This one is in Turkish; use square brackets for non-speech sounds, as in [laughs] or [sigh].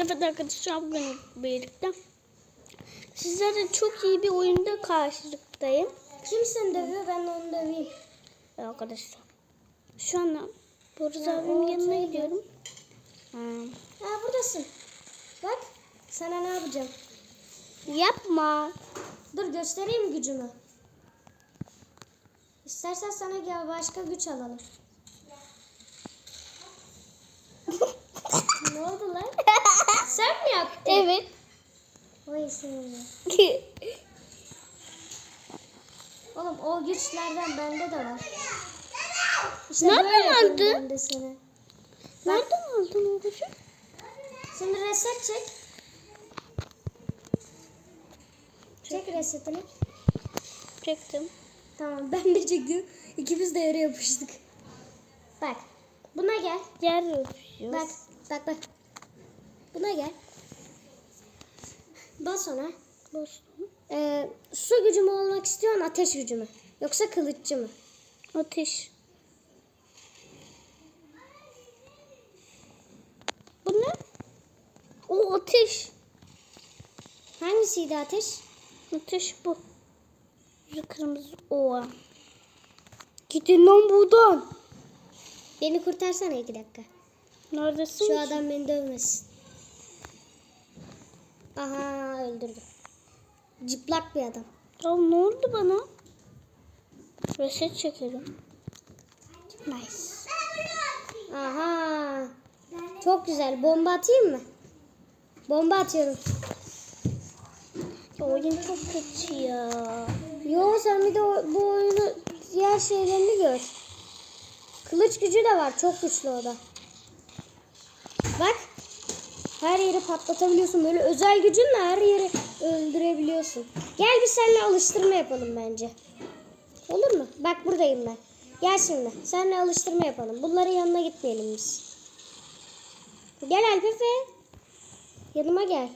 Evet arkadaşlar bugün birlikte sizlere çok iyi bir oyunda karşılıktayım. Kim seni dövüyor ben onu döveyim. Arkadaşlar şu anda Boris Ya, abimin yanına şeydi. gidiyorum. Hmm. Ha buradasın. Bak sana ne yapacağım. Yapma. Dur göstereyim gücümü. İstersen sana gel başka güç alalım. [laughs] ne oldu lan? Sen mi yaptın? Evet. Vay [laughs] seni. Oğlum o güçlerden bende de var. İşte Nereden aldın? Ben de seni. Nereden aldın o gücü? Şimdi reset çek. Çek resetini. Çektim. Tamam ben de çektim. İkimiz de yere yapıştık. Bak. Buna gel. Yer yapıyoruz. Bak. Bak bak. Buna gel. Bas ona. Bastım. Ee, su gücü mü olmak istiyorsun ateş gücü mü? Yoksa kılıççı mı? Ateş. Bu ne? O ateş. Hangisiydi ateş? Ateş bu. Şu kırmızı ova. Gidin lan buradan. Beni kurtarsana iki dakika. Neredesin Şu adam beni dövmesin. Aha öldürdüm. Cıplak bir adam. Ya ne oldu bana? Reset çekelim. Nice. Aha. Çok güzel. Bomba atayım mı? Bomba atıyorum. Ya oyun çok kötü ya. Yo sen bir de o- bu oyunu diğer şeylerini gör. Kılıç gücü de var. Çok güçlü o da. Bak. Her yeri patlatabiliyorsun. Böyle özel gücünle her yeri öldürebiliyorsun. Gel bir seninle alıştırma yapalım bence. Olur mu? Bak buradayım ben. Gel şimdi. Seninle alıştırma yapalım. Bunların yanına gitmeyelim biz. Gel Alpefe. Yanıma gel.